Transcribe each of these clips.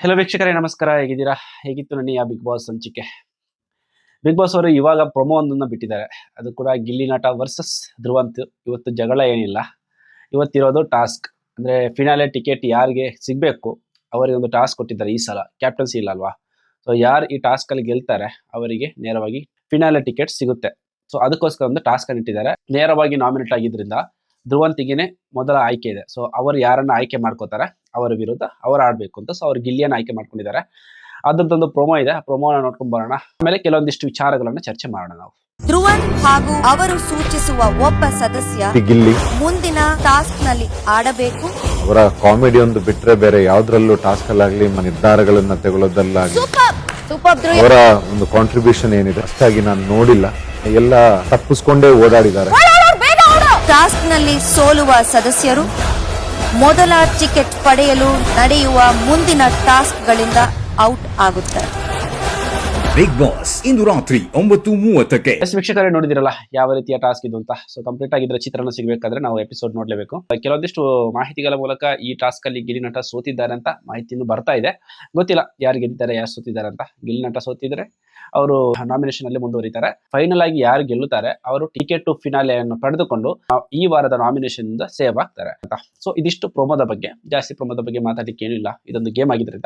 Hello ವೀಕ್ಷಕರೇ, ನಮಸ್ಕಾರ. ಹೇಗಿದ್ದೀರಾ? ಹೇಗಿತ್ತು ನನ್ನ ಬಿಗ್ ಬಾಸ್ ಸಂಚಿಕೆ? ಬಿಗ್ ಬಾಸ್ ಅವರು ಇವಾಗ ಪ್ರೊಮೋ ಒಂದನ್ನು ಬಿಟ್ಟಿದ್ದಾರೆ. ಅದು ಕೂಡ ಗಿಲ್ಲಿ ನಾಟ ವರ್ಸಸ್ ಧ್ರುವಂತ್. ಇವತ್ತು ಜಗಳ ಏನಿಲ್ಲ. ಇವತ್ತಿರೋದು ಟಾಸ್ಕ್ ಅಂದ್ರೆ ಫಿನಾಲೆ ಟಿಕೆಟ್ ಯಾರಿಗೆ ಸಿಗಬೇಕು, ಅವರಿಗೆ ಒಂದು ಟಾಸ್ಕ್ ಕೊಟ್ಟಿದ್ದಾರೆ ಈ ಸಲ. ಕ್ಯಾಪ್ಟನ್ಸಿ ಇಲ್ಲ ಅಲ್ವಾ? ಸೊ ಯಾರು ಈ ಟಾಸ್ಕ್ ಅಲ್ಲಿ ಗೆಲ್ತಾರೆ, ಅವರಿಗೆ ನೇರವಾಗಿ ಫಿನಾಲೆ ಟಿಕೆಟ್ ಸಿಗುತ್ತೆ. ಸೊ ಅದಕ್ಕೋಸ್ಕರ ಒಂದು ಟಾಸ್ಕ್ ಅನ್ನು ಇಟ್ಟಿದ್ದಾರೆ. ನೇರವಾಗಿ ನಾಮಿನೇಟ್ ಆಗಿದ್ರಿಂದ ಧ್ರುವಂತಿಗೆನೆ ಮೊದಲ ಆಯ್ಕೆ ಇದೆ. ಸೊ ಅವರು ಯಾರನ್ನ ಆಯ್ಕೆ ಮಾಡ್ಕೋತಾರೆ ಅವರ ವಿರುದ್ಧ ಅವ್ರು ಆಡ್ಬೇಕು ಅಂತ. ಸೊ ಅವ್ರು ಗಿಲ್ಲಿಯನ್ನ ಆಯ್ಕೆ ಮಾಡ್ಕೊಂಡಿದ್ದಾರೆ. ಅದ್ರದ್ದೊಂದು ಪ್ರೊಮೋ ಇದೆ. ಆ ಪ್ರೊಮೋನ ನೋಡ್ಕೊಂಡ್ ಬರೋಣ. ಆಮೇಲೆ ಕೆಲವೊಂದಿಷ್ಟು ವಿಚಾರಗಳನ್ನ ಚರ್ಚೆ ಮಾಡೋಣ ನಾವು. ಧ್ರುವನ್ ಹಾಗೂ ಅವರು ಸೂಚಿಸುವ ಒಬ್ಬ ಸದಸ್ಯ ಗಿಲ್ಲಿ. ಮುಂದಿನ ಟಾಸ್ಕ್ನಲ್ಲಿ ಆಡಬೇಕು. ಅವರ ಕಾಮಿಡಿ ಒಂದು ಬಿಟ್ರೆ ಬೇರೆ ಯಾವ್ದ್ರಲ್ಲೂ ಟಾಸ್ಕ್ ಅಲ್ಲಾಗ್ಲಿ ಮ- ನಿರ್ಧಾರಗಳನ್ನ ತಗೊಳ್ಳೋದಲ್ಲಾಗ್ಲಿ. ಸೂಪರ್. ಸೂಪರ್ ಧ್ರುವ ಅವರ ಒಂದು ಕಾಂಟ್ರಿಬ್ಯೂಷನ್ ಏನಿದೆ? ಅಷ್ಟಾಗಿ ನಾನು ನೋಡಿಲ್ಲ. ಎಲ್ಲ ತಪ್ಪಿಸ್ಕೊಂಡೇ ಓಡಾಡಿದ್ದಾರೆ. ಟಾಸ್ಕ್ನಲ್ಲಿ ಸೋಲುವ ಸದಸ್ಯರು ಮೊದಲ ಟಿಕೆಟ್ ಪಡೆಯಲು ನಡೆಯುವ ಮುಂದಿನ ಟಾಸ್ಕ್ ಗಳಿಂದ ಔಟ್ ಆಗುತ್ತಾರೆ. ಬಿಗ್ ಬಾಸ್ ಇಂದು ರಾತ್ರಿ ಒಂಬತ್ತು ಮೂವತ್ತಕ್ಕೆ. ಎಸ್ ವೀಕ್ಷಕರೇ ನೋಡಿದಿರಲ್ಲ ಯಾವ ರೀತಿಯ ಟಾಸ್ಕ್ ಇದು ಅಂತ. ಸೊ ಕಂಪ್ಲೀಟ್ ಆಗಿದ್ರೆ ಚಿತ್ರಣ ಸಿಗಬೇಕಾದ್ರೆ ನಾವು ಎಪಿಸೋಡ್ ನೋಡ್ಲೇಬೇಕು. ಕೆಲವೊಂದಿಷ್ಟು ಮಾಹಿತಿಗಳ ಮೂಲಕ ಈ ಟಾಸ್ಕ್ ಅಲ್ಲಿ ಗಿರಿನಟ ನಟ ಸೋತಿದ್ದಾರೆ ಅಂತ ಮಾಹಿತಿಯನ್ನು ಬರ್ತಾ ಇದೆ. ಗೊತ್ತಿಲ್ಲ ಯಾರು ಗೆದ್ದಿದ್ದಾರೆ ಯಾರು ಸೋತಿದ್ದಾರೆ ಅಂತ. ಗಿರಿನಟ ನಟ ಸೋತಿದ್ರೆ ಅವರು ನಾಮಿನೇಷನ್ ಅಲ್ಲಿ ಮುಂದುವರಿತಾರೆ. ಫೈನಲ್ ಆಗಿ ಯಾರು ಗೆಲ್ಲುತ್ತಾರೆ, ಅವರು ಟಿಕೆಟ್ ಟು ಫಿನಾಲೆಯನ್ನು ಪಡೆದುಕೊಂಡು ಈ ವಾರದ ನಾಮಿನೇಷನ್ ಇಂದ ಸೇವ್ ಆಗ್ತಾರೆ ಅಂತ ಸೊ ಇದಿಷ್ಟು ಪ್ರೋಮೋದ ಬಗ್ಗೆ. ಜಾಸ್ತಿ ಪ್ರೋಮೋದ ಬಗ್ಗೆ ಮಾತಾಡಲಿಕ್ಕೆ ಏನಿಲ್ಲ ಇದೊಂದು ಗೇಮ್ ಆಗಿದ್ರಿಂದ.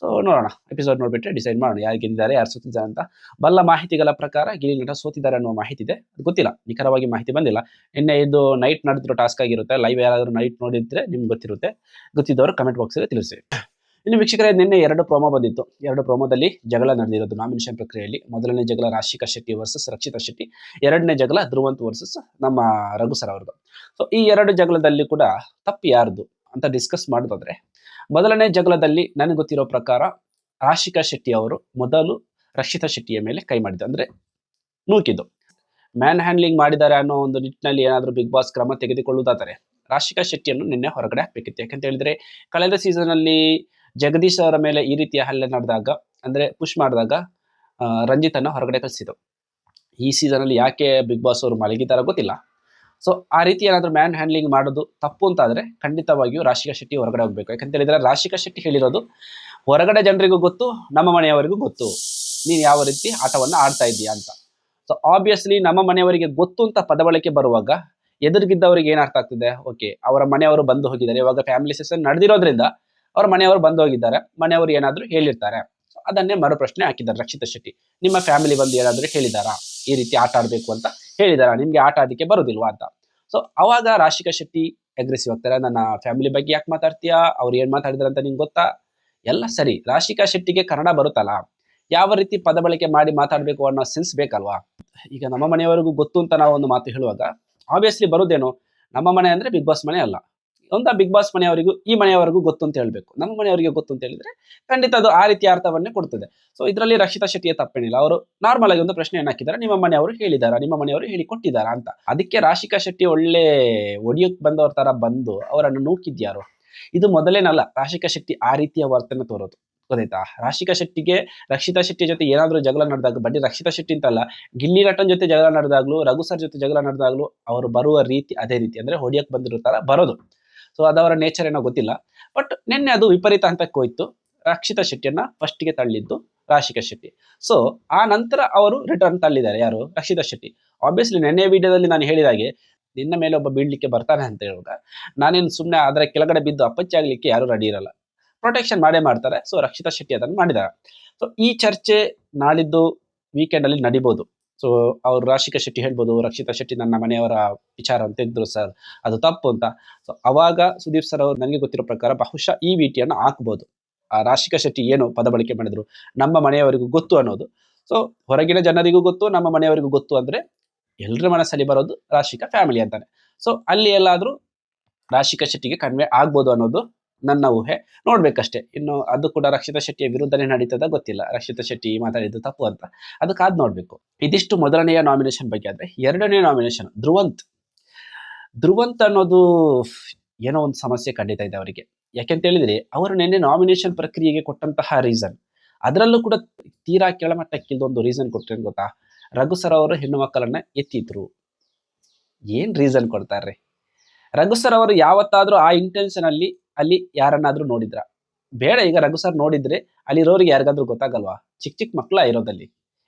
ಸೊ ನೋಡೋಣ. ಎಪಿಸೋಡ್ ನೋಡ್ಬಿಟ್ಟು ಡಿಸೈಡ್ ಮಾಡೋಣ. ಯಾರು ಗೆದ್ದಿದ್ದಾರೆ, ಯಾರು ಸೋತಿದ್ದಾರೆ ಅಂತ. ಬಲ್ಲ ಮಾಹಿತಿಗಳ ಪ್ರಕಾರ ಗಿಲಿ ನಟ ಸೋತಿದ್ದಾರೆ ಅನ್ನುವ ಮಾಹಿತಿ ಇದೆ. ಗೊತ್ತಿಲ್ಲ. ನಿಖರವಾಗಿ ಮಾಹಿತಿ ಬಂದಿಲ್ಲ. ನಿನ್ನೆ ಇದು ನೈಟ್ ನಡೆದಿರೋ ಟಾಸ್ಕ್ ಆಗಿರುತ್ತೆ. ಲೈವ್ ಯಾರಾದರೂ ನೈಟ್ ನೋಡಿದ್ರೆ ನಿಮ್ಗೆ ಗೊತ್ತಿರುತ್ತೆ. ಗೊತ್ತಿದ್ದವರು ಕಮೆಂಟ್ ಬಾಕ್ಸ್ ಅಲ್ಲಿ ತಿಳಿಸಿ. ಇನ್ನು ವೀಕ್ಷಕರೇ, ನಿನ್ನೆ ಎರಡು ಪ್ರೋಮೋ ಬಂದಿತ್ತು. ಎರಡು ಪ್ರೋಮೋದಲ್ಲಿ ಜಗಳ ನಡೆದಿರೋದು. ನಾಮಿನೇಷನ್ ಪ್ರಕ್ರಿಯೆಯಲ್ಲಿ ಮೊದಲನೇ ಜಗಳ ರಾಶಿಕಾ ಶೆಟ್ಟಿ ವರ್ಸಸ್ ರಕ್ಷಿತಾ ಶೆಟ್ಟಿ, ಎರಡನೇ ಜಗಳ ಧ್ರುವಂತ್ ವರ್ಸಸ್ ನಮ್ಮ ರಘು ಸರ್ ಅವ್ರದ್ದು. ಸೊ ಈ ಎರಡು ಜಗಳದಲ್ಲಿ ಕೂಡ ತಪ್ಪು ಯಾರ್ದು ಅಂತ ಡಿಸ್ಕಸ್ ಮಾಡೋದಾದ್ರೆ, ಮೊದಲನೇ ಜಗಳದಲ್ಲಿ ನನಗೆ ಗೊತ್ತಿರೋ ಪ್ರಕಾರ ರಾಶಿಕಾ ಶೆಟ್ಟಿ ಅವರು ಮೊದಲು ರಕ್ಷಿತಾ ಶೆಟ್ಟಿಯ ಮೇಲೆ ಕೈ ಮಾಡಿದ್ದು. ಅಂದ್ರೆ ನೂಕಿದ್ದು. ಮ್ಯಾನ್ ಹ್ಯಾಂಡ್ಲಿಂಗ್ ಮಾಡಿದ್ದಾರೆ ಅನ್ನೋ ಒಂದು ನಿಟ್ಟಿನಲ್ಲಿ ಏನಾದರೂ ಬಿಗ್ ಬಾಸ್ ಕ್ರಮ ತೆಗೆದುಕೊಳ್ಳುವುದಾದರೆ ರಾಶಿಕಾ ಶೆಟ್ಟಿಯನ್ನು ನಿನ್ನೆ ಹೊರಗಡೆ ಹಾಕಬೇಕಿತ್ತು. ಯಾಕಂತ ಹೇಳಿದ್ರೆ, ಕಳೆದ ಸೀಸನ್ ಅಲ್ಲಿ ಜಗದೀಶ್ ಅವರ ಮೇಲೆ ಈ ರೀತಿಯ ಹಲ್ಲೆ ನಡೆದಾಗ, ಅಂದ್ರೆ ಪುಷ್ ಮಾಡಿದಾಗ ರಂಜಿತ್ ರಂಜಿತನ್ನ ಹೊರಗಡೆ ಕಳಿಸಿತು ಈ ಸೀಸನ್ ಅಲ್ಲಿ ಯಾಕೆ ಬಿಗ್ ಬಾಸ್ ಅವರು ಮಲಗಿದಾರ ಗೊತ್ತಿಲ್ಲ. ಸೊ ಆ ರೀತಿ ಏನಾದರೂ ಮ್ಯಾನ್ ಹ್ಯಾಂಡ್ಲಿಂಗ್ ಮಾಡೋದು ತಪ್ಪು ಅಂತ ಆದ್ರೆ ಖಂಡಿತವಾಗಿಯೂ ರಾಶಿಕಾ ಶೆಟ್ಟಿ ಹೊರಗಡೆ ಹೋಗ್ಬೇಕು. ಯಾಕಂತ ಹೇಳಿದ್ರೆ ರಾಶಿಕಾ ಶೆಟ್ಟಿ ಹೇಳಿರೋದು, ಹೊರಗಡೆ ಜನರಿಗೂ ಗೊತ್ತು, ನಮ್ಮ ಮನೆಯವರಿಗೂ ಗೊತ್ತು. ನೀನು ಯಾವ ರೀತಿ ಆಟವನ್ನು ಆಡ್ತಾ ಇದೀಯಾ ಅಂತ. ಸೊ ಆಬ್ವಿಯಸ್ಲಿ ನಮ್ಮ ಮನೆಯವರಿಗೆ ಗೊತ್ತು ಅಂತ ಪದಬಳಕೆ ಬರುವಾಗ ಎದುರಿಗಿದ್ದವರಿಗೆ ಏನು ಅರ್ಥ ಆಗ್ತಿದೆ? ಓಕೆ ಅವರ ಮನೆಯವರು ಬಂದು ಹೋಗಿದ್ದಾರೆ. ಇವಾಗ ಫ್ಯಾಮಿಲಿ ಸೆಷನ್ ನಡೆದಿರೋದ್ರಿಂದ ಅವ್ರ ಮನೆಯವರು ಬಂದು ಹೋಗಿದ್ದಾರೆ ಮನೆಯವರು ಏನಾದ್ರು ಹೇಳಿರ್ತಾರೆ. ಅದನ್ನೇ ಮರು ಪ್ರಶ್ನೆ ಹಾಕಿದ್ದಾರೆ ರಕ್ಷಿತಾ ಶೆಟ್ಟಿ. ನಿಮ್ಮ ಫ್ಯಾಮಿಲಿ ಬಂದು ಏನಾದ್ರು ಹೇಳಿದಾರಾ? ಈ ರೀತಿ ಆಟ ಆಡ್ಬೇಕು ಅಂತ ಹೇಳಿದಾರಾ? ನಿಮ್ಗೆ ಆಟ ಆಡಲಿಕ್ಕೆ ಬರುದಿಲ್ವಾ ಅಂತ. ಸೊ ಅವಾಗ ರಾಶಿಕಾ ಶೆಟ್ಟಿ ಅಗ್ರೆಸಿವ್ ಆಗ್ತಾರೆ. ನನ್ನ ಫ್ಯಾಮಿಲಿ ಬಗ್ಗೆ ಯಾಕೆ ಮಾತಾಡ್ತೀಯಾ? ಅವ್ರು ಏನ್ ಮಾತಾಡಿದಾರೆ ಅಂತ ನಿಂಗೆ ಗೊತ್ತಾ? ಎಲ್ಲ ಸರಿ. ರಾಶಿಕಾ ಶೆಟ್ಟಿಗೆ ಕನ್ನಡ ಬರುತ್ತಲ್ಲ. ಯಾವ ರೀತಿ ಪದ ಬಳಕೆ ಮಾಡಿ ಮಾತಾಡಬೇಕು ಅನ್ನೋ ಸೆನ್ಸ್ ಬೇಕಲ್ವಾ? ಈಗ ನಮ್ಮ ಮನೆಯವರೆಗೂ ಗೊತ್ತು ಅಂತ ನಾವು ಒಂದು ಮಾತು ಹೇಳುವಾಗ ಆಬ್ವಿಯಸ್ಲಿ ಬರುದೇನು. ನಮ್ಮ ಮನೆ ಅಂದ್ರೆ ಬಿಗ್ ಬಾಸ್ ಮನೆ ಅಲ್ಲ. ಒಂದ ಬಿಗ್ ಬಾಸ್ ಮನೆಯವರಿಗೂ, ಈ ಮನೆಯವರೆಗೂ ಗೊತ್ತು ಅಂತ ಹೇಳ್ಬೇಕು. ನಮ್ಮ ಮನೆಯವರಿಗೆ ಗೊತ್ತು ಅಂತ ಹೇಳಿದ್ರೆ ಖಂಡಿತ ಅದು ಆ ರೀತಿಯ ಅರ್ಥವನ್ನೇ ಕೊಡ್ತದೆ. ಸೊ ಇದರಲ್ಲಿ ರಕ್ಷಿತಾ ಶೆಟ್ಟಿಯ ತಪ್ಪೇನಿಲ್ಲ. ಅವರು ನಾರ್ಮಲ್ ಆಗಿ ಒಂದು ಪ್ರಶ್ನೆಯನ್ನು ಹಾಕಿದ್ದಾರೆ. ನಿಮ್ಮ ಮನೆಯವರು ಹೇಳಿದಾರ? ನಿಮ್ಮ ಮನೆಯವರು ಹೇಳಿ ಕೊಟ್ಟಿದಾರ ಅಂತ. ಅದಕ್ಕೆ ರಾಶಿಕಾ ಶೆಟ್ಟಿ ಒಳ್ಳೆ ಒಡಿಯೋಕ್ ಬಂದವ್ರ ತರ ಬಂದು ಅವರನ್ನು ನೂಕಿದ್ಯಾರು? ಇದು ಮೊದಲೇನಲ್ಲ. ರಾಶಿಕಾ ಶೆಟ್ಟಿ ಆ ರೀತಿಯ ವರ್ತನೆ ತೋರೋದು. ಗೊತ್ತಾಯ್ತಾ? ರಾಶಿಕಾ ಶೆಟ್ಟಿಗೆ ರಕ್ಷಿತಾ ಶೆಟ್ಟಿ ಜೊತೆ ಏನಾದ್ರೂ ಜಗಳ ನಡೆದಾಗ ಬಡ್ಡಿ ರಕ್ಷಿತಾ ಶೆಟ್ಟಿ ಅಂತಲ್ಲ ಗಿಲ್ಲಿ ನಟನ್ ಜೊತೆ ಜಗಳ ನಡೆದಾಗ್ಲೂ, ರಘು ಸರ್ ಜೊತೆ ಜಗಳ ನಡೆದಾಗ್ಲೂ, ಅವರು ಬರುವ ರೀತಿ ಅದೇ ರೀತಿ. ಅಂದ್ರೆ ಹೊಡಿಯಕ್ ಬಂದಿರೋ ತರ ಬರೋದು. ಸೊ ಅದವರ ನೇಚರ್ ಏನೋ ಗೊತ್ತಿಲ್ಲ. ಬಟ್ ನಿನ್ನೆ ಅದು ವಿಪರೀತ ಹಂತಕ್ಕೆ ಹೋಯ್ತು. ರಕ್ಷಿತಾ ಶೆಟ್ಟಿಯನ್ನ ಫಸ್ಟ್ಗೆ ತಳ್ಳಿದ್ದು ರಾಶಿಕಾ ಶೆಟ್ಟಿ. ಸೊ ಆ ನಂತರ ಅವರು ರಿಟರ್ನ್ ತಳ್ಳಿದ್ದಾರೆ. ಯಾರು? ರಕ್ಷಿತಾ ಶೆಟ್ಟಿ. ಆಬ್ವಿಯಸ್ಲಿ ನಿನ್ನೆ ವಿಡಿಯೋದಲ್ಲಿ ನಾನು ಹೇಳಿದಾಗೆ ನಿನ್ನ ಮೇಲೆ ಒಬ್ಬ ಬೀಳ್ಲಿಕ್ಕೆ ಬರ್ತಾನೆ ಅಂತ ಹೇಳುವಾಗ ನಾನೇನು ಸುಮ್ಮನೆ ಅದರ ಕೆಳಗಡೆ ಬಿದ್ದು ಅಪ್ಪಚ್ಚಿ ಆಗ್ಲಿಕ್ಕೆ ಯಾರು ರೆಡಿ ಇರಲ್ಲ. ಪ್ರೊಟೆಕ್ಷನ್ ಮಾಡೇ ಮಾಡ್ತಾರೆ. ಸೊ ರಕ್ಷಿತಾ ಶೆಟ್ಟಿ ಅದನ್ನು ಮಾಡಿದ್ದಾರೆ. ಸೊ ಈ ಚರ್ಚೆ ನಾಳಿದ್ದು ವೀಕೆಂಡ್ ಅಲ್ಲಿ ನಡಿಬೋದು. ಸೊ ಅವ್ರು ರಾಶಿಕಾ ಶೆಟ್ಟಿ ಹೇಳ್ಬೋದು, ರಕ್ಷಿತಾ ಶೆಟ್ಟಿ ನನ್ನ ಮನೆಯವರ ವಿಚಾರ ಅಂತ ಇದ್ರು ಸರ್ ಅದು ತಪ್ಪು ಅಂತ. ಸೊ ಅವಾಗ ಸುದೀಪ್ ಸರ್ ಅವರು ನನಗೆ ಗೊತ್ತಿರೋ ಪ್ರಕಾರ ಬಹುಶಃ ಈ ವಿಟಿಯನ್ನು ಹಾಕ್ಬೋದು. ಆ ರಾಶಿಕಾ ಶೆಟ್ಟಿ ಏನು ಪದ ಬಳಕೆ ಮಾಡಿದ್ರು, ನಮ್ಮ ಮನೆಯವರಿಗೂ ಗೊತ್ತು ಅನ್ನೋದು. ಸೊ ಹೊರಗಿನ ಜನರಿಗೂ ಗೊತ್ತು, ನಮ್ಮ ಮನೆಯವರಿಗೂ ಗೊತ್ತು ಅಂದ್ರೆ ಎಲ್ಲರ ಮನಸ್ಸಲ್ಲಿ ಬರೋದು ರಾಶಿಕಾ ಫ್ಯಾಮಿಲಿ ಅಂತಾನೆ. ಸೊ ಅಲ್ಲಿ ಎಲ್ಲಾದ್ರೂ ರಾಶಿಕಾ ಶೆಟ್ಟಿಗೆ ಕನ್ವೆ ಆಗ್ಬೋದು ಅನ್ನೋದು ನನ್ನ ಊಹೆ. ನೋಡ್ಬೇಕಷ್ಟೇ. ಇನ್ನು ಅದು ಕೂಡ ರಕ್ಷಿತಾ ಶೆಟ್ಟಿಯ ವಿರುದ್ಧನೇ ನಡೀತದ ಗೊತ್ತಿಲ್ಲ. ರಕ್ಷಿತಾ ಶೆಟ್ಟಿ ಮಾತಾಡಿದ್ದು ತಪ್ಪು ಅಂತ. ಅದಕ್ಕಾದ್ ನೋಡ್ಬೇಕು. ಇದಿಷ್ಟು ಮೊದಲನೆಯ ನಾಮಿನೇಷನ್ ಬಗ್ಗೆ ಆದ್ರೆ ಎರಡನೇ ನಾಮಿನೇಷನ್ ಧ್ರುವಂತ್. ಧ್ರುವಂತ್ ಅನ್ನೋದು ಏನೋ ಒಂದು ಸಮಸ್ಯೆ ಕಂಡಿತ ಇದೆ ಅವರಿಗೆ. ಯಾಕೆಂತ ಹೇಳಿದ್ರೆ ಅವರು ನಿನ್ನೆ ನಾಮಿನೇಷನ್ ಪ್ರಕ್ರಿಯೆಗೆ ಕೊಟ್ಟಂತಹ ರೀಸನ್ ಅದರಲ್ಲೂ ಕೂಡ ತೀರಾ ಕೆಳಮಟ್ಟಕ್ಕಿಲ್ದೊಂದು ರೀಸನ್ ಕೊಟ್ಟರೆ ಗೊತ್ತಾ? ರಘು ಸರ್ ಅವರು ಹೆಣ್ಣು ಮಕ್ಕಳನ್ನ ಎತ್ತಿದ್ರು. ಏನ್ ರೀಸನ್ ಕೊಡ್ತಾರ್ರಿ? ರಘು ಸರ್ ಅವರು ಯಾವತ್ತಾದ್ರೂ ಆ ಇಂಟೆನ್ಷನ್ ಅಲ್ಲಿ ಅಲ್ಲಿ ಯಾರನ್ನಾದ್ರೂ ನೋಡಿದ್ರ? ಬೇಡ, ಈಗ ರಘು ಸರ್ ನೋಡಿದ್ರೆ ಅಲ್ಲಿರೋರಿಗೆ ಯಾರಿಗಾದ್ರೂ ಗೊತ್ತಾಗಲ್ವಾ? ಚಿಕ್ಕ ಚಿಕ್ಕ ಮಕ್ಕಳ ಇರೋದಲ್ಲಿ.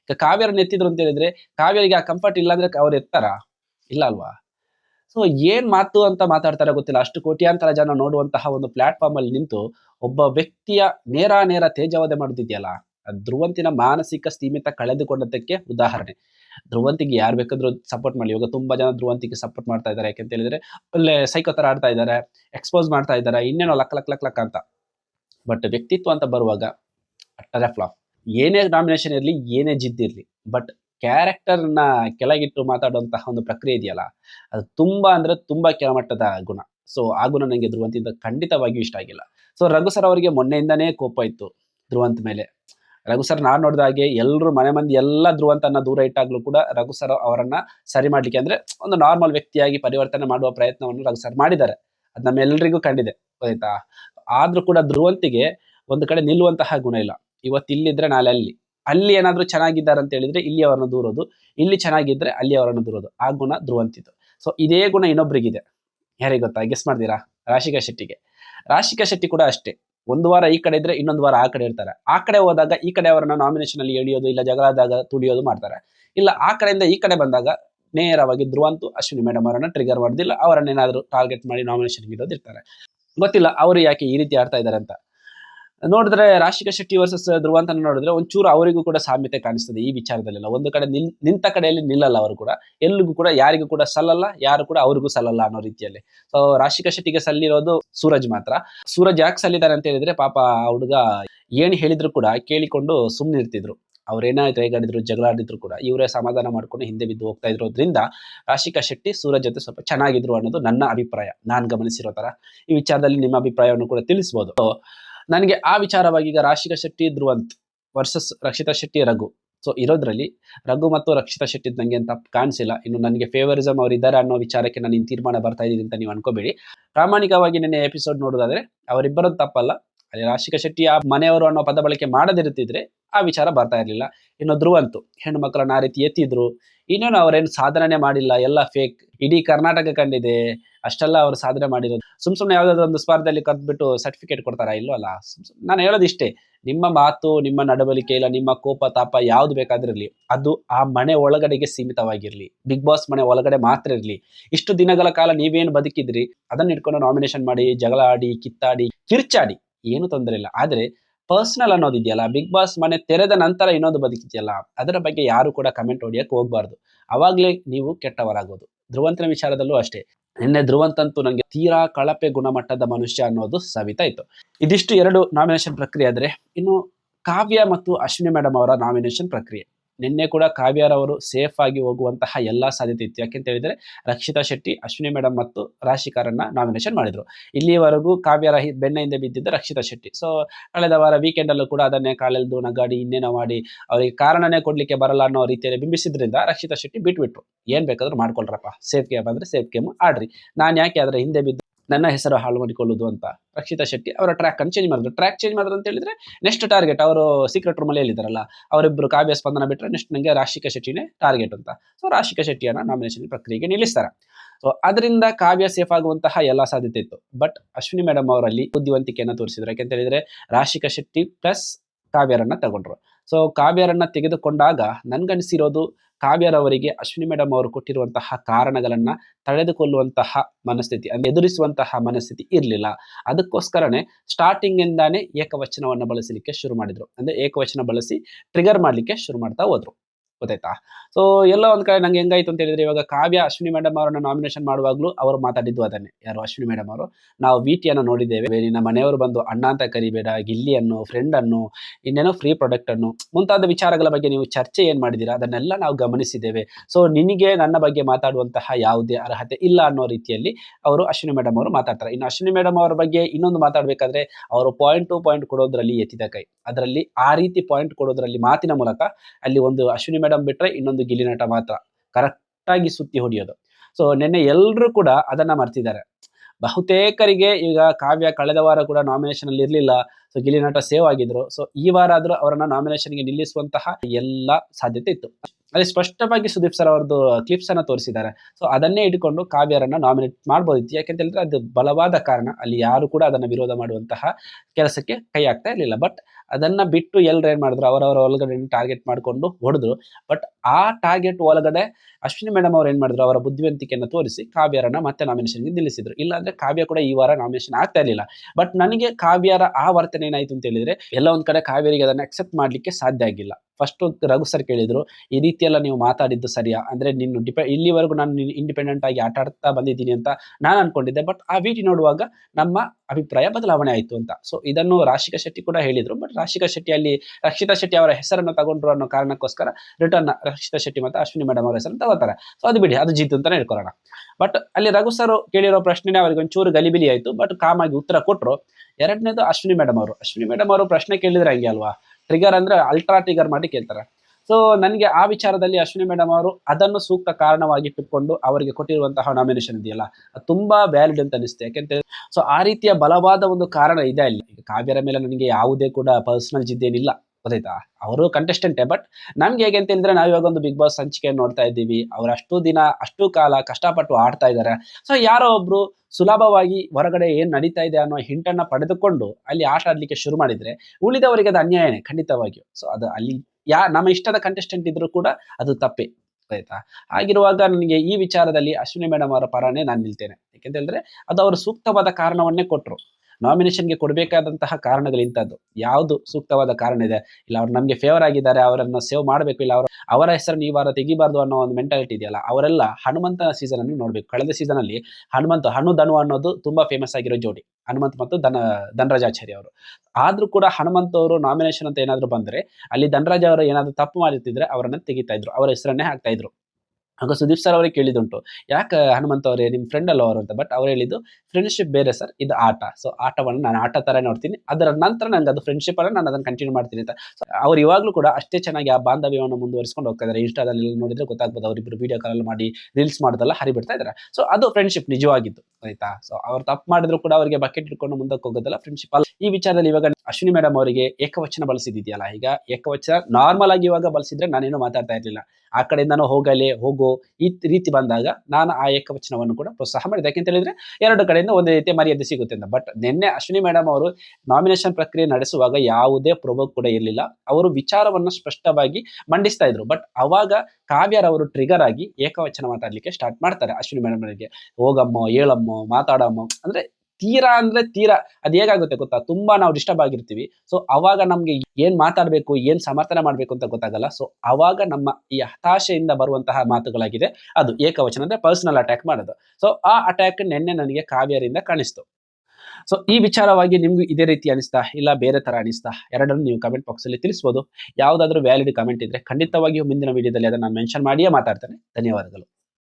ಈಗ ಕಾವ್ಯರನ್ನ ಎತ್ತಿದ್ರು ಅಂತ ಹೇಳಿದ್ರೆ ಕಾವ್ಯರಿಗೆ ಆ ಕಂಫರ್ಟ್ ಇಲ್ಲ ಅಂದ್ರೆ ಅವ್ರು ಎತ್ತಾರ? ಇಲ್ಲ ಅಲ್ವಾ? ಸೊ ಏನ್ ಮಾತು ಅಂತ ಮಾತಾಡ್ತಾರ ಗೊತ್ತಿಲ್ಲ. ಅಷ್ಟು ಕೋಟ್ಯಾಂತರ ಜನ ನೋಡುವಂತಹ ಒಂದು ಪ್ಲಾಟ್ಫಾರ್ಮ್ ಅಲ್ಲಿ ನಿಂತು ಒಬ್ಬ ವ್ಯಕ್ತಿಯ ನೇರ ನೇರ ತೇಜವಧೆ ಮಾಡುತ್ತಿದೆಯಲ್ಲ? ಧ್ರುವಂತಿನ ಮಾನಸಿಕ ಸ್ಥೀಮಿತ ಕಳೆದುಕೊಂಡದಕ್ಕೆ ಉದಾಹರಣೆ. ಧ್ರುವಂತಿಗೆ ಯಾರು ಬೇಕಾದ್ರೂ ಸಪೋರ್ಟ್ ಮಾಡಿ ಇವಾಗ ತುಂಬಾ ಜನ ಧ್ರುವಂತಿಗೆ ಸಪೋರ್ಟ್ ಮಾಡ್ತಾ ಇದ್ದಾರೆ. ಯಾಕೆಂತ ಹೇಳಿದ್ರೆ, ಒಳ್ಳೆ ಸೈಕೋ ತರ ಆಡ್ತಾ ಇದ್ದಾರೆ ಎಕ್ಸ್ಪೋಸ್ ಮಾಡ್ತಾ ಇದ್ದಾರೆ, ಇನ್ನೇನೋ ಲಕ್ ಲಕ್ ಲಕ್ ಲಕ್ ಅಂತ. ಬಟ್ ವ್ಯಕ್ತಿತ್ವ ಅಂತ ಬರುವಾಗ, ಅಟ್ಟರೆ ಫ್ಲಾಪ್ ಏನೇ ನಾಮಿನೇಷನ್ ಇರಲಿ, ಏನೇ ಜಿದ್ದಿರಲಿ ಬಟ್ ಕ್ಯಾರೆಕ್ಟರ್ನ ಕೆಳಗಿಟ್ಟು ಮಾತಾಡುವಂತಹ ಒಂದು ಪ್ರಕ್ರಿಯೆ ಇದೆಯಲ್ಲ, ಅದು ತುಂಬಾ ಅಂದ್ರೆ ತುಂಬಾ ಕೆಳಮಟ್ಟದ ಗುಣ. ಸೊ ಆ ಗುಣ ನನಗೆ ಧ್ರುವಂತಿಂದ ಖಂಡಿತವಾಗಿಯೂ ಇಷ್ಟ ಆಗಿಲ್ಲ. ಸೊ ರಘು ಸರ್ ಅವರಿಗೆ ಮೊನ್ನೆಯಿಂದನೇ ಕೋಪ ಇತ್ತು, ಧ್ರುವಂತ್ ಮೇಲೆ. ರಘು ಸರ್ ನಾನು ನೋಡಿದ ಹಾಗೆ ಎಲ್ಲರೂ ಮನೆ ಮಂದಿ ಎಲ್ಲ ಧ್ರುವಂತನ ದೂರ ಇಟ್ಟಾಗ್ಲೂ ಕೂಡ ರಘು ಸರ್ ಅವರನ್ನ ಸರಿ ಮಾಡ್ಲಿಕ್ಕೆ ಅಂದ್ರೆ ಒಂದು ನಾರ್ಮಲ್ ವ್ಯಕ್ತಿಯಾಗಿ ಪರಿವರ್ತನೆ ಮಾಡುವ ಪ್ರಯತ್ನವನ್ನು ರಘು ಸರ್ ಮಾಡಿದ್ದಾರೆ. ಅದು ನಮ್ಮೆಲ್ಲರಿಗೂ ಕಂಡಿದೆ, ಗೊತ್ತಾಯ್ತಾ? ಆದ್ರೂ ಕೂಡ ಧ್ರುವಂತಿಗೆ ಒಂದು ಕಡೆ ನಿಲ್ಲುವಂತಹ ಗುಣ ಇಲ್ಲ. ಇವತ್ತು ಇಲ್ಲಿದ್ರೆ ನಾಳೆ ಅಲ್ಲಿ. ಅಲ್ಲಿ ಏನಾದ್ರೂ ಚೆನ್ನಾಗಿದ್ದಾರೆ ಅಂತ ಹೇಳಿದ್ರೆ ಇಲ್ಲಿ ಅವರನ್ನು ದೂರೋದು, ಇಲ್ಲಿ ಚೆನ್ನಾಗಿದ್ರೆ ಅಲ್ಲಿ ಅವರನ್ನು ದೂರೋದು. ಆ ಗುಣ ಧ್ರುವಂತಿದ್ದು. ಸೊ ಇದೇ ಗುಣ ಇನ್ನೊಬ್ರಿಗಿದೆ. ಯಾರಿಗೆ ಗೊತ್ತಾ? ಗೆಸ್ ಮಾಡ್ತೀರಾ? ರಾಶಿಕಾ ಶೆಟ್ಟಿಗೆ. ರಾಶಿಕಾ ಶೆಟ್ಟಿ ಕೂಡ ಅಷ್ಟೇ. ಒಂದು ವಾರ ಈ ಕಡೆ ಇದ್ರೆ ಇನ್ನೊಂದು ವಾರ ಆ ಕಡೆ ಇರ್ತಾರೆ. ಆ ಕಡೆ ಹೋದಾಗ ಈ ಕಡೆ ಅವರನ್ನ ನಾಮಿನೇಷನ್ ಅಲ್ಲಿ ಎಳಿಯೋದು, ಇಲ್ಲ ಜಗಳದಾಗ ತುಳಿಯೋದು ಮಾಡ್ತಾರೆ. ಇಲ್ಲ, ಆ ಕಡೆಯಿಂದ ಈ ಕಡೆ ಬಂದಾಗ ನೇರವಾಗಿ ಧ್ರುವಂತು, ಅಶ್ವಿನಿ ಮೇಡಮ್ ಅವರನ್ನ ಟ್ರಿಗರ್ ಮಾಡೋದಿಲ್ಲ, ಅವರನ್ನೇನಾದ್ರೂ ಟಾರ್ಗೆಟ್ ಮಾಡಿ ನಾಮಿನೇಷನ್ ಇರ್ತಾರೆ ಗೊತ್ತಿಲ್ಲ, ಅವರು ಯಾಕೆ ಈ ರೀತಿ ಆಡ್ತಾ ಇದ್ದಾರೆ ಅಂತ. ನೋಡಿದ್ರೆ ರಾಶಿಕಾ ಶೆಟ್ಟಿ ವರ್ಸಸ್ ಅಂತ ನೋಡಿದ್ರೆ ಒಂಚೂರು ಅವರಿಗೂ ಕೂಡ ಸಾಮ್ಯತೆ ಕಾಣಿಸ್ತದೆ ಈ ವಿಚಾರದಲ್ಲೆಲ್ಲ. ಒಂದು ಕಡೆ ನಿಲ್ ನಿಂತ ಕಡೆಯಲ್ಲಿ ನಿಲ್ಲಲ್ಲ ಅವರು ಕೂಡ. ಎಲ್ಲಿಗೂ ಕೂಡ ಯಾರಿಗೂ ಕೂಡ ಸಲ್ಲಲ್ಲ ಯಾರು ಕೂಡ ಅವರಿಗೂ ಸಲ್ಲಲ್ಲ ಅನ್ನೋ ರೀತಿಯಲ್ಲಿ. ಸೊ ರಾಶಿಕಾ ಶೆಟ್ಟಿಗೆ ಸಲ್ಲಿರೋದು ಸೂರಜ್ ಮಾತ್ರ. ಸೂರಜ್ ಯಾಕೆ ಸಲ್ಲಿದ್ದಾರೆ ಅಂತ ಹೇಳಿದ್ರೆ ಪಾಪ ಹುಡುಗ ಏನ್ ಹೇಳಿದ್ರು ಕೂಡ ಕೇಳಿಕೊಂಡು ಸುಮ್ಮನೆ ಇರ್ತಿದ್ರು. ಅವ್ರೇನಾಯ್ತು ಕೈಗಾಡಿದ್ರು ಜಗಳ ಆಡಿದ್ರು ಕೂಡ. ಇವರೇ ಸಮಾಧಾನ ಮಾಡ್ಕೊಂಡು ಹಿಂದೆ ಬಿದ್ದು ಹೋಗ್ತಾ ಇರೋದ್ರಿಂದ ರಾಶಿಕಾ ಶೆಟ್ಟಿ ಸೂರಜ್ ಜೊತೆ ಸ್ವಲ್ಪ ಚೆನ್ನಾಗಿದ್ರು ಅನ್ನೋದು ನನ್ನ ಅಭಿಪ್ರಾಯ. ನಾನ್ ಗಮನಿಸಿರೋ ತರ. ಈ ವಿಚಾರದಲ್ಲಿ ನಿಮ್ಮ ಅಭಿಪ್ರಾಯವನ್ನು ಕೂಡ ತಿಳಿಸಬಹುದು So, ನನಗೆ ಆ ವಿಚಾರವಾಗಿ ಈಗ ರಾಶಿಕಾ ಶೆಟ್ಟಿ ಧ್ರುವಂತ್ ವರ್ಸಸ್ ರಕ್ಷಿತಾ ಶೆಟ್ಟಿ, ರಘು. ಸೊ ಇರೋದ್ರಲ್ಲಿ ರಘು ಮತ್ತು ರಕ್ಷಿತಾ ಶೆಟ್ಟಿ ನಂಗೆ ಅಂತ ಕಾಣಿಸಿಲ್ಲ. ಇನ್ನು ನನಗೆ ಫೇವರಿಸಮ್ ಅವ್ರು ಇದ್ದಾರೆ ಅನ್ನೋ ವಿಚಾರಕ್ಕೆ ನಾನು ಇನ್ನು ತೀರ್ಮಾನ ಬರ್ತಾ ಇದ್ದೀನಿ ಅಂತ ನೀವು ಅನ್ಕೋಬೇಡಿ. ಪ್ರಾಮಾಣಿಕವಾಗಿ ನಿನ್ನೆ ಎಪಿಸೋಡ್ ನೋಡೋದಾದ್ರೆ ಅವರಿಬ್ಬರದ್ದು ತಪ್ಪಲ್ಲ. ಅಲ್ಲಿ ರಾಶಿಕಾ ಶೆಟ್ಟಿ ಆ ಮನೆಯವರು ಅನ್ನೋ ಪದ ಬಳಕೆ ಮಾಡದಿರುತ್ತಿದ್ರೆ ಆ ವಿಚಾರ ಬರ್ತಾ ಇರಲಿಲ್ಲ. ಇನ್ನು ಧ್ರುವಂತು ಹೆಣ್ಣು ಮಕ್ಕಳನ್ನ ಆ ರೀತಿ ಎತ್ತಿದ್ರು. ಇನ್ನೇನು ಅವರೇನು ಸಾಧನೆ ಮಾಡಿಲ್ಲ, ಎಲ್ಲ ಫೇಕ್ ಇಡೀ ಕರ್ನಾಟಕ ಕಂಡಿದೆ. ಅಷ್ಟೆಲ್ಲ ಅವರು ಸಾಧನೆ ಮಾಡಿರೋದು. ಸುಮ್ ಸುಮ್ಮನೆ ಯಾವುದಾದ್ರು ಒಂದು ಸ್ಪರ್ಧೆಯಲ್ಲಿ ಕದ್ಬಿಟ್ಟು ಸರ್ಟಿಫಿಕೇಟ್ ಕೊಡ್ತಾರಾ ಇಲ್ಲೋ ಅಲ್ಲ? ನಾನು ಹೇಳೋದು ಇಷ್ಟೇ. ನಿಮ್ಮ ಮಾತು, ನಿಮ್ಮ ನಡವಳಿಕೆ ಇಲ್ಲ, ನಿಮ್ಮ ಕೋಪ, ತಾಪ ಯಾವ್ದು ಬೇಕಾದಿರಲಿ, ಅದು ಆ ಮನೆ ಒಳಗಡೆಗೆ ಸೀಮಿತವಾಗಿರ್ಲಿ. ಬಿಗ್ ಬಾಸ್ ಮನೆ ಒಳಗಡೆ ಮಾತ್ರ ಇರಲಿ. ಇಷ್ಟು ದಿನಗಳ ಕಾಲ ನೀವೇನು ಬದುಕಿದ್ರಿ? ಅದನ್ನ ಇಟ್ಕೊಂಡು ನಾಮಿನೇಷನ್ ಮಾಡಿ, ಜಗಳ ಆಡಿ, ಕಿತ್ತಾಡಿ, ಕಿರ್ಚಾಡಿ. ಏನು ತೊಂದರೆ ಇಲ್ಲ. ಆದ್ರೆ ಪರ್ಸನಲ್ ಅನ್ನೋದಿದೆಯಲ್ಲ ಬಿಗ್ ಬಾಸ್ ಮನೆ ತೆರೆದ ನಂತರ ಇನ್ನೊಂದು ಬದುಕಿದೆಯಲ್ಲ, ಅದರ ಬಗ್ಗೆ ಯಾರು ಕೂಡ ಕಮೆಂಟ್ ಹೊಡಿಯಕ್ಕೆ ಹೋಗ್ಬಾರ್ದು. ಅವಾಗ್ಲೇ ನೀವು ಕೆಟ್ಟವರಾಗೋದು. ಧ್ರುವಂತನ ವಿಚಾರದಲ್ಲೂ ಅಷ್ಟೇ. ನಿನ್ನೆ ಧ್ರುವಂತಂತೂ ನನಗೆ ತೀರಾ ಕಳಪೆ ಗುಣಮಟ್ಟದ ಮನುಷ್ಯ ಅನ್ನೋದು ಸವಿತಾ ಇತ್ತು. ಇದಿಷ್ಟು ಎರಡು ನಾಮಿನೇಷನ್ ಪ್ರಕ್ರಿಯೆ ಆದರೆ, ಇನ್ನು ಕಾವ್ಯ ಮತ್ತು ಅಶ್ವಿನಿ ಮೇಡಮ್ ಅವರ ನಾಮಿನೇಷನ್ ಪ್ರಕ್ರಿಯೆ. ನಿನ್ನೆ ಕೂಡ ಕಾವ್ಯಾರವರು ಸೇಫ್ ಆಗಿ ಹೋಗುವಂತಹ ಎಲ್ಲಾ ಸಾಧ್ಯತೆ ಇತ್ತು. ಯಾಕೆಂತ ಹೇಳಿದ್ರೆ, ರಕ್ಷಿತಾ ಶೆಟ್ಟಿ, ಅಶ್ವಿನಿ ಮೇಡಮ್ ಮತ್ತು ರಾಶಿಕಾರನ್ನ ನಾಮಿನೇಷನ್ ಮಾಡಿದ್ರು. ಇಲ್ಲಿವರೆಗೂ ಕಾವ್ಯಾರ ಬೆಣ್ಣೆಯಿಂದ ಬಿದ್ದಿದ್ದ ರಕ್ಷಿತಾ ಶೆಟ್ಟಿ. ಸೊ ಕಳೆದ ವಾರ ವೀಕೆಂಡ್ ಅಲ್ಲೂ ಕೂಡ ಅದನ್ನೇ ಕಾಲೆಲ್ದು ನಗಾಡಿ, ಇನ್ನೇನೋ ಮಾಡಿ ಅವರಿಗೆ ಕಾರಣನೇ ಕೊಡ್ಲಿಕ್ಕೆ ಬರಲ್ಲ ಅನ್ನೋ ರೀತಿಯಲ್ಲಿ ಬಿಂಬಿಸಿದ್ರಿಂದ ರಕ್ಷಿತಾ ಶೆಟ್ಟಿ ಬಿಟ್ಬಿಟ್ರು. ಏನ್ ಬೇಕಾದ್ರೂ ಮಾಡ್ಕೊಳ್ರಪ್ಪ. ಸೇಫ್ ಗೇಮ್ ಅಂದ್ರೆ ಸೇಫ್ ಗೇಮ್ ಆಡ್ರಿ. ನಾನು ಯಾಕೆ ಅದರ ಹಿಂದೆ ಬಿದ್ದು ನನ್ನ ಹೆಸರು ಹಾಳು ಮಾಡಿಕೊಳ್ಳುವುದು ಅಂತ ರಕ್ಷಿತಾ ಶೆಟ್ಟಿ ಅವರ ಟ್ರ್ಯಾಕ್ ಅನ್ನು ಚೇಂಜ್ ಮಾಡಿದ್ರು. ಟ್ರ್ಯಾಕ್ ಚೇಂಜ್ ಮಾಡಿದ್ರು ಅಂತ ಹೇಳಿದ್ರೆ ನೆಕ್ಸ್ಟ್ ಟಾರ್ಗೆಟ್ ಅವರು ಸೀಕ್ರೆಟ್ ರೂಮಲ್ಲಿ ಹೇಳಿದಾರಲ್ಲ ಅವರಿಬ್ಬರು ಕಾವ್ಯ ಸ್ಪಂದನ ಬಿಟ್ಟರೆ ನೆಕ್ಸ್ಟ್ ನನಗೆ ರಾಶಿಕಾ ಶೆಟ್ಟಿನೇ ಟಾರ್ಗೆಟ್ ಅಂತ. ಸೊ ರಾಶಿಕಾ ಶೆಟ್ಟಿಯನ್ನು ನಾಮಿನೇಷನ್ ಪ್ರಕ್ರಿಯೆಗೆ ನಿಲ್ಲಿಸ್ತಾರೆ. ಸೊ ಅದರಿಂದ ಕಾವ್ಯ ಸೇಫ್ ಆಗುವಂತಹ ಎಲ್ಲ ಸಾಧ್ಯತೆ ಇತ್ತು. ಬಟ್ ಅಶ್ವಿನಿ ಮೇಡಮ್ ಅವರಲ್ಲಿ ಬುದ್ಧಿವಂತಿಕೆಯನ್ನು ತೋರಿಸಿದ್ರು. ಯಾಕೆಂತ ಹೇಳಿದ್ರೆ ರಾಶಿಕಾ ಶೆಟ್ಟಿ ಪ್ಲಸ್ ಕಾವ್ಯರನ್ನ ತಗೊಂಡ್ರು. ಸೊ ಕಾವ್ಯರನ್ನ ತೆಗೆದುಕೊಂಡಾಗ ನನ್ಗನ್ಸಿರೋದು ಕಾವ್ಯರವರಿಗೆ ಅಶ್ವಿನಿ ಮೇಡಮ್ ಅವರು ಕೊಟ್ಟಿರುವಂತಹ ಕಾರಣಗಳನ್ನ ತಡೆದುಕೊಳ್ಳುವಂತಹ ಮನಸ್ಥಿತಿ, ಅಂದ್ರೆ ಎದುರಿಸುವಂತಹ ಮನಸ್ಥಿತಿ ಇರಲಿಲ್ಲ. ಅದಕ್ಕೋಸ್ಕರನೇ ಸ್ಟಾರ್ಟಿಂಗ್ ಇಂದಾನೇ ಏಕವಚನವನ್ನು ಬಳಸಲಿಕ್ಕೆ ಶುರು ಮಾಡಿದ್ರು. ಅಂದ್ರೆ ಏಕವಚನ ಬಳಸಿ ಟ್ರಿಗರ್ ಮಾಡ್ಲಿಕ್ಕೆ ಶುರು ಮಾಡ್ತಾ ಹೋದ್ರು. ಗೊತ್ತಾಯ್ತಾ? ಸೊ ಎಲ್ಲ ಒಂದ್ ಕಡೆ ನಂಗೆ ಹೆಂಗಾಯ್ತು ಅಂತ ಹೇಳಿದ್ರೆ ಇವಾಗ ಕಾವ್ಯ ಅಶ್ವಿನಿ ಮೇಡಮ್ ಅವರನ್ನ ನಾಮಿನೇಷನ್ ಮಾಡುವಾಗಲೂ ಅವರು ಮಾತಾಡಿದ್ದು ಅದನ್ನೇ. ಯಾರು? ಅಶ್ವಿನಿ ಮೇಡಮ್ ಅವರು. ನಾವು ವಿಟಿಯನ್ನು ನೋಡಿದ್ದೇವೆ. ನಿನ್ನ ಮನೆಯವರು ಬಂದು ಅಣ್ಣ ಅಂತ ಕರಿಬೇಡ, ಗಿಲ್ಲಿಯನ್ನು ಫ್ರೆಂಡ್ ಅನ್ನು, ಇನ್ನೇನೋ ಫ್ರೀ ಪ್ರಾಡಕ್ಟ್ ಅನ್ನು, ಮುಂತಾದ ವಿಚಾರಗಳ ಬಗ್ಗೆ ನೀವು ಚರ್ಚೆ ಏನ್ ಮಾಡಿದ್ದೀರಾ? ಅದನ್ನೆಲ್ಲ ನಾವು ಗಮನಿಸಿದ್ದೇವೆ. ಸೊ ನಿನಗೆ ನನ್ನ ಬಗ್ಗೆ ಮಾತಾಡುವಂತಹ ಯಾವುದೇ ಅರ್ಹತೆ ಇಲ್ಲ ಅನ್ನೋ ರೀತಿಯಲ್ಲಿ ಅವರು ಅಶ್ವಿನಿ ಮೇಡಮ್ ಅವರು ಮಾತಾಡ್ತಾರೆ. ಇನ್ನು ಅಶ್ವಿನಿ ಮೇಡಮ್ ಅವರ ಬಗ್ಗೆ ಇನ್ನೊಂದು ಮಾತಾಡ್ಬೇಕಾದ್ರೆ ಅವರು ಪಾಯಿಂಟ್ ಟು ಪಾಯಿಂಟ್ ಕೊಡೋದ್ರಲ್ಲಿ ಎತ್ತಿದ ಕೈ. ಅದರಲ್ಲಿ ಆ ರೀತಿ ಪಾಯಿಂಟ್ ಕೊಡೋದ್ರಲ್ಲಿ ಮಾತಿನ ಮೂಲಕ ಅಲ್ಲಿ ಒಂದು ಅಶ್ವಿನಿ ಬಿಟ್ರೆ ಇನ್ನೊಂದು ಗಿಲ್ಲಿ ನಟ ಮಾತ್ರ. ಕರೆಕ್ಟಾಗಿ ಸುತ್ತಿ ಹೊಡೆಯೋದು. ಸೊ ನಿನ್ನೆ ಎಲ್ಲರೂ ಕೂಡ ಅದನ್ನ ಮರ್ತಿದ್ದಾರೆ. ಬಹುತೇಕರಿಗೆ ಈಗ ಕಾವ್ಯ ಕಳೆದ ವಾರ ಕೂಡ ನಾಮಿನೇಷನ್ ಅಲ್ಲಿ ಇರಲಿಲ್ಲ. ಸೊ ಗಿಲ್ಲಿ ನಟ ಸೇವ್ ಆಗಿದ್ರು. ಸೊ ಈ ವಾರ ಆದ್ರೂ ಅವರನ್ನ ನಾಮಿನೇಷನ್ಗೆ ನಿಲ್ಲಿಸುವಂತಹ ಎಲ್ಲ ಸಾಧ್ಯತೆ ಇತ್ತು. ಅಲ್ಲಿ ಸ್ಪಷ್ಟವಾಗಿ ಸುದೀಪ್ ಸರ್ ಅವ್ರದ್ದು ಕ್ಲಿಪ್ಸ್ ಅನ್ನ ತೋರಿಸಿದ್ದಾರೆ. ಸೊ ಅದನ್ನೇ ಇಟ್ಕೊಂಡು ಕಾವ್ಯರನ್ನ ನಾಮಿನೇಟ್ ಮಾಡ್ಬೋದಿತ್ತು. ಯಾಕೆಂತ ಹೇಳಿದ್ರೆ ಅದು ಬಲವಾದ ಕಾರಣ. ಅಲ್ಲಿ ಯಾರು ಕೂಡ ಅದನ್ನ ವಿರೋಧ ಮಾಡುವಂತಹ ಕೆಲಸಕ್ಕೆ ಕೈ ಆಗ್ತಾ ಇರಲಿಲ್ಲ. ಬಟ್ ಅದನ್ನ ಬಿಟ್ಟು ಎಲ್ಲರೂ ಏನ್ ಮಾಡಿದ್ರು? ಅವರವರ ಒಳಗಡೆ ಟಾರ್ಗೆಟ್ ಮಾಡಿಕೊಂಡು ಹೊಡೆದ್ರು. ಬಟ್ ಆ ಟಾರ್ಗೆಟ್ ಒಳಗಡೆ ಅಶ್ವಿನಿ ಮೇಡಮ್ ಅವ್ರು ಏನ್ ಮಾಡಿದ್ರು? ಅವರ ಬುದ್ಧಿವಂತಿಕೆಯನ್ನು ತೋರಿಸಿ ಕಾವ್ಯರನ್ನ ಮತ್ತೆ ನಾಮಿನೇಷನ್ಗೆ ನಿಲ್ಲಿಸಿದ್ರು. ಇಲ್ಲಾಂದ್ರೆ ಕಾವ್ಯ ಕೂಡ ಈ ವಾರ ನಾಮಿನೇಷನ್ ಆಗ್ತಾ ಇರಲಿಲ್ಲ. ಬಟ್ ನನಗೆ ಕಾವ್ಯರ ಆ ವರ್ತನೆ ಏನಾಯ್ತು ಅಂತ ಹೇಳಿದ್ರೆ, ಎಲ್ಲ ಒಂದ್ ಕಡೆ ಕಾವ್ಯರಿಗೆ ಅದನ್ನ ಅಕ್ಸೆಪ್ಟ್ ಮಾಡ್ಲಿಕ್ಕೆ ಸಾಧ್ಯ ಆಗಿಲ್ಲ. ಫಸ್ಟ್ ರಘು ಸರ್ ಕೇಳಿದ್ರು, ಈ ರೀತಿಯೆಲ್ಲ ನೀವು ಮಾತಾಡಿದ್ದು ಸರಿಯಾ? ಅಂದ್ರೆ ನಿನ್ನ ಡಿಪೆ ಇಲ್ಲಿವರೆಗೂ ನಾನು ಇಂಡಿಪೆಂಡೆಂಟ್ ಆಗಿ ಆಟ ಆಡ್ತಾ ಬಂದಿದ್ದೀನಿ ಅಂತ ನಾನು ಅನ್ಕೊಂಡಿದ್ದೆ. ಬಟ್ ಆ ವಿಟಿ ನೋಡುವಾಗ ನಮ್ಮ ಅಭಿಪ್ರಾಯ ಬದಲಾವಣೆ ಆಯಿತು ಅಂತ. ಸೊ ಇದನ್ನು ರಾಶಿಕಾ ಶೆಟ್ಟಿ ಕೂಡ ಹೇಳಿದರು. ಬಟ್ ರಾಶಿಕಾ ಶೆಟ್ಟಿ ಅಲ್ಲಿ ರಕ್ಷಿತಾ ಶೆಟ್ಟಿ ಅವರ ಹೆಸರನ್ನು ತಗೊಂಡ್ರು ಅನ್ನೋ ಕಾರಣಕ್ಕೋಸ್ಕರ ರಿಟರ್ನ್ ರಕ್ಷಿತಾ ಶೆಟ್ಟಿ ಮತ್ತು ಅಶ್ವಿನಿ ಮೇಡಮ್ ಅವರ ಹೆಸರನ್ನು ತಗೋತಾರೆ. ಸೊ ಅದು ಬಿಡಿ, ಅದು ಜೀತು ಅಂತಾನೆ ಹೇಳ್ಕೊಳ್ಳೋಣ. ಬಟ್ ಅಲ್ಲಿ ರಘು ಸರ್ ಕೇಳಿರೋ ಪ್ರಶ್ನೆನೇ ಅವ್ರಿಗೆ ಒಂಚೂರು ಗಲಿಬಿಲಿ ಆಯಿತು. ಬಟ್ ಕಾಮಾಗಿ ಉತ್ತರ ಕೊಟ್ಟರು ಎರಡನೇದು ಅಶ್ವಿನಿ ಮೇಡಮ್ ಅವರು. ಅಶ್ವಿನಿ ಮೇಡಮ್ ಅವರು ಪ್ರಶ್ನೆ ಕೇಳಿದ್ರೆ ಹಂಗೆ ಅಲ್ವಾ? ಟ್ರಿಗರ್ ಅಂದ್ರೆ ಅಲ್ಟ್ರಾ ಟ್ರಿಗರ್ ಮಾಡಿ ಕೇಳ್ತಾರೆ. ಸೊ ನನಗೆ ಆ ವಿಚಾರದಲ್ಲಿ ಅಶ್ವಿನಿ ಮೇಡಮ್ ಅವರು ಅದನ್ನು ಸೂಕ್ತ ಕಾರಣವಾಗಿಟ್ಟುಕೊಂಡು ಅವರಿಗೆ ಕೊಟ್ಟಿರುವಂತಹ ನಾಮಿನೇಷನ್ ಇದೆಯಲ್ಲ ತುಂಬಾ ವ್ಯಾಲಿಡ್ ಅಂತ ಅನಿಸುತ್ತೆ. ಯಾಕೆಂತ ಸೊ ಆ ರೀತಿಯ ಬಲವಾದ ಒಂದು ಕಾರಣ ಇದೆ ಅಲ್ಲಿ. ಕಾವ್ಯರ ಮೇಲೆ ನನಗೆ ಯಾವುದೇ ಕೂಡ ಪರ್ಸನಲ್ ಜಿದ್ದೇನಿಲ್ಲ ಗೊತ್ತಾಯ್ತಾ? ಅವರು ಕಂಟೆಸ್ಟೆಂಟೇ ಬಟ್ ನಮ್ಗೆ ಹೇಗೆ ಅಂತ ಹೇಳಿದ್ರೆ, ನಾವು ಇವಾಗ ಒಂದು ಬಿಗ್ ಬಾಸ್ ಸಂಚಿಕೆಯನ್ನು ನೋಡ್ತಾ ಇದ್ದೀವಿ. ಅವ್ರು ಅಷ್ಟು ದಿನ, ಅಷ್ಟು ಕಾಲ ಕಷ್ಟಪಟ್ಟು ಆಡ್ತಾ ಇದ್ದಾರೆ. ಸೊ ಯಾರೋ ಒಬ್ರು ಸುಲಭವಾಗಿ ಹೊರಗಡೆ ಏನ್ ನಡೀತಾ ಇದೆ ಅನ್ನೋ ಹಿಂಟನ್ನ ಪಡೆದುಕೊಂಡು ಅಲ್ಲಿ ಆಟ ಆಡ್ಲಿಕ್ಕೆ ಶುರು ಮಾಡಿದ್ರೆ ಉಳಿದವರಿಗೆ ಅದು ಅನ್ಯಾಯನೇ, ಖಂಡಿತವಾಗಿಯೂ. ಸೊ ಅದು ಅಲ್ಲಿ ಯಾ, ನಮ್ಮ ಇಷ್ಟದ ಕಂಟೆಸ್ಟೆಂಟ್ ಇದ್ರೂ ಕೂಡ ಅದು ತಪ್ಪೆ, ಆಯ್ತಾ? ಆಗಿರುವಾಗ ನನಗೆ ಈ ವಿಚಾರದಲ್ಲಿ ಅಶ್ವಿನಿ ಮೇಡಮ್ ಅವರ ಪರನೇ ನಾನು ನಿಲ್ತೇನೆ. ಯಾಕೆಂತ ಹೇಳಿದ್ರೆ ಅದು ಅವರು ಸೂಕ್ತವಾದ ಕಾರಣವನ್ನೇ ಕೊಟ್ಟರು ನಾಮಿನೇಷನ್ಗೆ ಕೊಡಬೇಕಾದಂತಹ ಕಾರಣಗಳು ಇಂಥದ್ದು. ಯಾವುದು ಸೂಕ್ತವಾದ ಕಾರಣ ಇದೆ? ಇಲ್ಲ, ಅವ್ರು ನಮಗೆ ಫೇವರ್ ಆಗಿದ್ದಾರೆ, ಅವರನ್ನು ಸೇವ್ ಮಾಡಬೇಕು, ಇಲ್ಲ ಅವರು ಅವರ ಹೆಸರನ್ನು ಈ ವಾರ ತೆಗಿಬಾರ್ದು ಅನ್ನೋ ಒಂದು ಮೆಂಟಾಲಿಟಿ ಇದೆಯಲ್ಲ, ಅವರೆಲ್ಲ ಹನುಮಂತ ಸೀಸನ್ ಅನ್ನು ನೋಡ್ಬೇಕು. ಕಳೆದ ಸೀಸನ್ ಅಲ್ಲಿ ಹನುಮಂತ, ಹನು, ಧನು ಅನ್ನೋದು ತುಂಬಾ ಫೇಮಸ್ ಆಗಿರೋ ಜೋಡಿ, ಹನುಮಂತ್ ಮತ್ತು ಧನ ಧನರಾಜಾಚಾರ್ಯ ಅವರು. ಆದ್ರೂ ಕೂಡ ಹನುಮಂತ ಅವರು ನಾಮಿನೇಷನ್ ಅಂತ ಏನಾದ್ರು ಬಂದ್ರೆ, ಅಲ್ಲಿ ಧನರಾಜ್ ಅವರು ಏನಾದ್ರು ತಪ್ಪು ಮಾಡಿರ್ತಿದ್ರೆ ಅವರನ್ನ ತೆಗಿತಾ ಇದ್ರು, ಅವರ ಹೆಸರನ್ನೇ ಹಾಕ್ತಾ ಇದ್ರು. ಆಗ ಸುದೀಪ್ ಸರ್ ಅವರಿಗೆ ಕೇಳಿದುಂಟು ಯಾಕೆ ಹನುಮಂತ ಅವರೇ ನಿಮ್ಮ ಫ್ರೆಂಡ್ ಅಲ್ಲ ಅವರು ಅಂತ? ಬಟ್ ಅವ್ರು ಹೇಳಿದ್ದು ಫ್ರೆಂಡ್ಶಿಪ್ ಬೇರೆ ಸರ್ ಇದು ಆಟ. ಸೊ ಆಟವನ್ನು ನಾನು ಆಟ ತರ ನೋಡ್ತೀನಿ. ಅದರ ನಂತರ ನನಗೆ ಅದು ಫ್ರೆಂಡ್ಶಿಪ್ ಅಲ್ಲ ನಾನು ಅದನ್ನು ಕಂಟಿನ್ಯೂ ಮಾಡ್ತೀನಿ ಅಂತ. ಅವ್ರು ಇವಾಗಲೂ ಕೂಡ ಅಷ್ಟೇ ಚೆನ್ನಾಗಿ ಆ ಬಾಂಧವ್ಯವನ್ನು ಮುಂದುವರಿಸ್ಕೊಂಡು ಹೋಗ್ತಾ ಇದ್ದಾರೆ ಇನ್ಸ್ಟಾದಲ್ಲಿ ನೋಡಿದ್ರೆ ಗೊತ್ತಾಗ್ಬೋದು ಅವರಿಬ್ಬರು ವಿಡಿಯೋ ಕಾಲಲ್ಲಿ ಮಾಡಿ ರೀಲ್ಸ್ ಮಾಡೋದೆಲ್ಲ ಹರಿಬಿಡ್ತಾ ಇದ್ದಾರೆ ಸೊ ಅದು ಫ್ರೆಂಡ್ಶಿಪ್ ನಿಜವಾಗಿತ್ತು ಆಯ್ತಾ? ಸೊ ಅವ್ರು ತಪ್ಪು ಮಾಡಿದ್ರು ಕೂಡ ಅವರಿಗೆ ಬಕೆಟ್ ಇಟ್ಕೊಂಡು ಮುಂದಕ್ಕೆ ಹೋಗೋದಲ್ಲ ಫ್ರೆಂಡ್ಶಿಪ್ ಅಲ್ಲ. ಈ ವಿಚಾರದಲ್ಲಿ ಇವಾಗ ಅಶ್ವಿನಿ ಮೇಡಮ್ ಅವರಿಗೆ ಏಕವಚನ ಬಳಸಿದ್ಯಲ್ಲ ಈಗ ಏಕವಚನ ನಾರ್ಮಲ್ ಆಗಿ ಇವಾಗ ಬಳಸಿದ್ರೆ ನಾನೇನು ಮಾತಾಡ್ತಾ ಇರ್ಲಿಲ್ಲ. ಆ ಕಡೆಯಿಂದನೂ ಹೋಗಲೇ, ಹೋಗು ಈ ರೀತಿ ಬಂದಾಗ ನಾನು ಆ ಏಕವಚನವನ್ನು ಕೂಡ ಪ್ರೋತ್ಸಾಹ ಮಾಡಿದೆ. ಯಾಕೆಂತ ಹೇಳಿದ್ರೆ ಎರಡು ಕಡೆಯಿಂದ ಒಂದೇ ರೀತಿಯ ಮರ್ಯಾದೆ ಸಿಗುತ್ತೆ ಅಂತ. ಬಟ್ ನಿನ್ನೆ ಅಶ್ವಿನಿ ಮೇಡಮ್ ಅವರು ನಾಮಿನೇಷನ್ ಪ್ರಕ್ರಿಯೆ ನಡೆಸುವಾಗ ಯಾವುದೇ ಪ್ರೊವೋಕ್ ಕೂಡ ಇರಲಿಲ್ಲ. ಅವರು ವಿಚಾರವನ್ನು ಸ್ಪಷ್ಟವಾಗಿ ಮಂಡಿಸ್ತಾ ಇದ್ರು. ಬಟ್ ಅವಾಗ ಕಾವ್ಯರವರು ಟ್ರಿಗರ್ ಆಗಿ ಏಕವಚನ ಮಾತಾಡ್ಲಿಕ್ಕೆ ಸ್ಟಾರ್ಟ್ ಮಾಡ್ತಾರೆ ಅಶ್ವಿನಿ ಮೇಡಮ್ ಅವರಿಗೆ. ಏಳಮ್ಮ ಮಾತಾಡಮ್ಮೋ, ಅಂದ್ರೆ ತೀರಾ ಅಂದ್ರೆ ತೀರಾ, ಅದ್ ಹೇಗಾಗುತ್ತೆ ಗೊತ್ತಾ? ತುಂಬಾ ನಾವು ಡಿಸ್ಟರ್ಬ್ ಆಗಿರ್ತೀವಿ. ಸೊ ಅವಾಗ ನಮ್ಗೆ ಏನ್ ಮಾತಾಡ್ಬೇಕು, ಏನ್ ಸಮರ್ಥನೆ ಮಾಡ್ಬೇಕು ಅಂತ ಗೊತ್ತಾಗಲ್ಲ. ಸೊ ಅವಾಗ ನಮ್ಮ ಈ ಹತಾಶೆಯಿಂದ ಬರುವಂತಹ ಮಾತುಗಳಾಗಿದೆ. ಅದು ಏಕವಚನ ಅಂದ್ರೆ ಪರ್ಸನಲ್ ಅಟ್ಯಾಕ್ ಮಾಡೋದು. ಸೊ ಆ ಅಟ್ಯಾಕ್ ನಿನ್ನೆ ನನಗೆ ಕಾವ್ಯರಿಂದ ಕಾಣಿಸ್ತು. ಸೊ ಈ ವಿಚಾರವಾಗಿ ನಿಮ್ಗೂ ಇದೇ ರೀತಿ ಅನಿಸ್ತಾ? ಇಲ್ಲ, ಬೇರೆ ತರ ಅನಿಸ್ತಾ? ಎರಡನ್ನು ನೀವು ಕಮೆಂಟ್ ಬಾಕ್ಸ್ ಅಲ್ಲಿ ತಿಳಿಸಬಹುದು ಯಾವ್ದಾದ್ರು ವ್ಯಾಲಿಡ್ ಕಮೆಂಟ್ ಇದ್ರೆ ಖಂಡಿತವಾಗಿಯೂ ಮುಂದಿನ ವಿಡಿಯೋದಲ್ಲಿ ಅದನ್ನ ನಾನು ಮೆನ್ಷನ್ ಮಾಡಿಯೇ ಮಾತಾಡ್ತೇನೆ. ಧನ್ಯವಾದಗಳು.